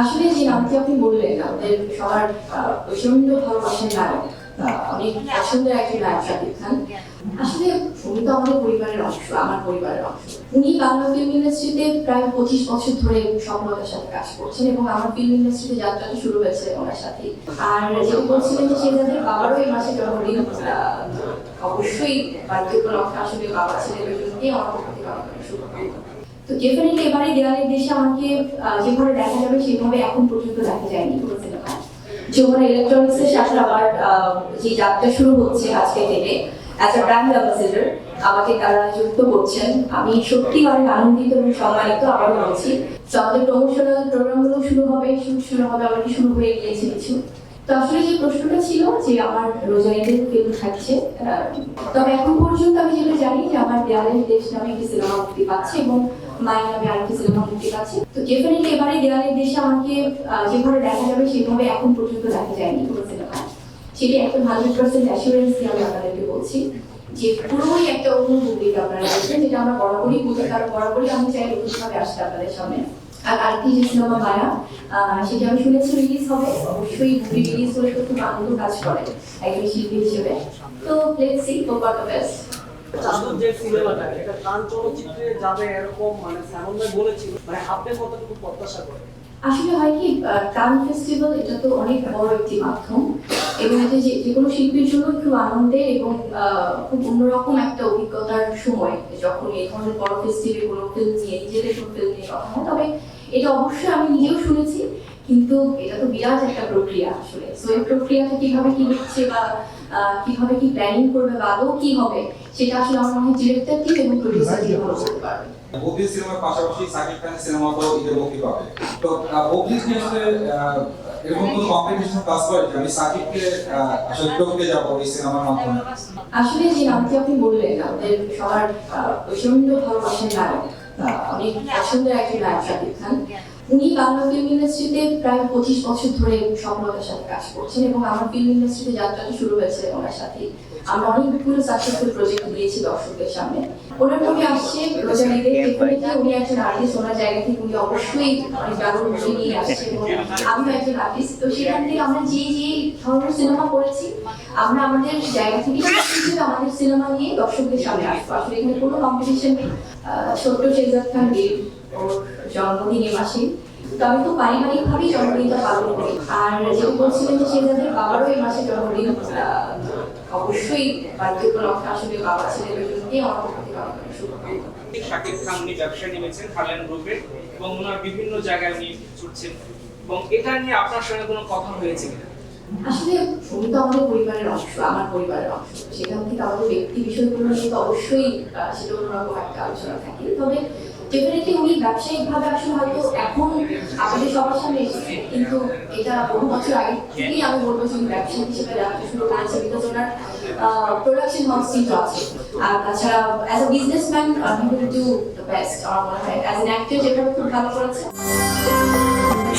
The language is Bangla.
আসলে যে নামটি আপনি বললেন, আমাদের সবার প্রচণ্ড ভালোবাসার নায়ক অনেক পছন্দের একজন নায়ক শাকিব খান। আসলে উনি তো আমাদের পরিবারের অংশ, আমার পরিবারের অংশ। উনি বাংলা ফিল্ম ইন্ডাস্ট্রিতে প্রায় পঁচিশ বছর ধরে সফলতার সাথে কাজ করছেন এবং আমার ফিল্ম ইন্ডাস্ট্রিতে যাত্রাটা শুরু হয়েছে ওনার সাথে আর বলছিলেন যে সে যাদের বাবারও এই মাসে জন্মদিন অবশ্যই আসলে বাবা ছেলে দুজনকেই আমার পক্ষ থেকে অনেক অনেক শুভকামনা। তো ডেফিনেটলি এবারে দেওয়ালের দেশে আমাকে যেভাবে দেখা যাবে সেভাবে এখন পর্যন্ত দেখা যায়নি কোনো সিনেমায় যেমন ইলেকট্রনিক্স এর সাথে আমার যে যাত্রা শুরু হচ্ছে আজকে থেকে অ্যাজ আ ব্র্যান্ড অ্যাম্বাসেডর আমাকে তারা যুক্ত করছেন। আমি সত্যি অনেক আনন্দিত এবং সম্মানিত, আবারও বলছি। তো আমাদের প্রমোশনাল প্রোগ্রামগুলো শুরু হবে শুরু শুরু হবে অলরেডি শুরু হয়ে গিয়েছে কিছু। তো আসলে যে প্রশ্নটা ছিল যে আমার রোজাইদের ফিল্ম থাকছে তবে এখন পর্যন্ত আমি যেটা জানি যে আমার দেয়ালের দেশ নামে একটি সিনেমা মুক্তি পাচ্ছে এবং নামে আরেকটি সিনেমা মুক্তি পাচ্ছে। তো ডেফিনেটলি এবারে দেয়ালের দেশে আমাকে যেভাবে দেখা যাবে সেভাবে এখন পর্যন্ত দেখা যায়নি কোনো সিনেমায় সেটি একটা হান্ড্রেড পার্সেন্ট অ্যাসুরেন্স দিয়ে আমি আপনাদেরকে বলছি যে পুরোই একটা অন্য ভূমিকা আপনারা দেখবেন, যেটা আমরা বরাবরই বলি কারণ বরাবরই আমি চাই নতুনভাবে আসতে আপনাদের সামনে। আর আরেকটি যে সিনেমা মায়া সেটা আমি শুনেছি রিলিজ হবে। অবশ্যই মুভি রিলিজ হলে খুব আনন্দ কাজ করে, একজন শিল্পী হিসেবে। তো let's see all the best এরকম মানে মানে আসলে হয় কি কান ফেস্টিভ্যাল এটা তো অনেক বড় একটি মাধ্যম, এবং এটা যে যে কোনো শিল্পীর জন্য খুব আনন্দের এবং খুব অন্যরকম একটা অভিজ্ঞতার সময়, যখন এই ধরনের বড় ফেস্টিভ্যাল কোনো ফিল্ম নিয়ে নিজেদের কোনো ফিল্ম নিয়ে কথা হয়। তবে এটা অবশ্যই আমি নিজেও শুনেছি, কিন্তু এটা তো বিরাট একটা প্রক্রিয়া আসলে। সো এই প্রক্রিয়াটা কীভাবে কি হচ্ছে বা কীভাবে কি প্ল্যানিং করবে বা আদৌ কি হবে সেটা আসলে আমার মনে হয় ডিরেক্টর টিম এবং প্রডিউসার টিম ভালো বলতে পারবে। ববলি সিনেমার পাশাপাশি সাকিব খানের সিনেমা তো ঈদের মুক্তি পাবে। তো ববলি কি আসলে এরকম কোনো কম্পিটিশন কাজ করে যে আমি সাকিবকে আসলে টপকে যাব এই সিনেমার মাধ্যমে? আসলে যে নামটি আপনি বললেন আমাদের সবার আহ, প্রচণ্ড ভালোবাসার নায়ক। অনেক পছন্দের একজন নায়ক শাকিব খান। উনি বাংলা ফিল্ম ইন্ডাস্ট্রিতে প্রায় পঁচিশ বছর ধরে সফলতার সাথে কাজ করছেন এবং আমার ফিল্ম ইন্ডাস্ট্রিতে যাত্রাটা শুরু হয়েছে ওনার সাথে আমরা অনেকগুলো সাকসেসফুল প্রজেক্ট দিয়েছি দর্শকদের সামনে। ওনার মুভি আসছে ডেফিনেটলি উনি একজন আর্টিস্ট ওনার জায়গা থেকে উনি অবশ্যই অনেক দারুণ মুভি নিয়ে আসছে আমিও একজন আর্টিস্ট তো সেখান থেকে আমরা যে যে ধরনের সিনেমা করেছি, আমরা আমাদের জায়গা থেকে আমাদের সিনেমা নিয়ে দর্শকদের সামনে আসব। আসলে এখানে কোনো কম্পিটিশন নেই। ছোট্ট শেজাদ খান বীর জন্মদিনে মাসে তো আমি জন্মদিনটা পালন করি। আর বলছিলেন যে বাবারও এই মাসে জন্মদিন অবশ্যই বাড়িতে উপলক্ষে আসলে বাবা ছেলে দুজনকেই আমার পক্ষ থেকে অনেক শাকিব খান উনি ব্যবসায় নেমেছেন খালেন গ্রুপে এবং ওনার বিভিন্ন জায়গায় উনি ছুটছেন। এবং এটা নিয়ে আপনার সঙ্গে কোনো কথা হয়েছে কিনা? আসলে উনি তো আমাদের পরিবারের অংশ, আমার পরিবারের অংশ। সেখান থেকে আমাদের ব্যক্তি বিষয়গুলো নিয়ে তো অবশ্যই সেটা অন্যরকম একটা আলোচনা থাকে। তবে ডেফিনেটলি উনি আসলে হয়তো এখন আমাদের সবার সামনে এসেছে, কিন্তু এটা বহু বছর আগে থেকেই আমি বলব যে উনি ব্যবসায়িক হিসেবে শুরু করেছে বিকজ ওনার প্রোডাকশন হাউস কিন্তু আছে। আর তাছাড়া as a businessman he will do the best আমার মনে হয়। অ্যাজ অ্যান অ্যাক্টর যেভাবে খুব ভালো করেছে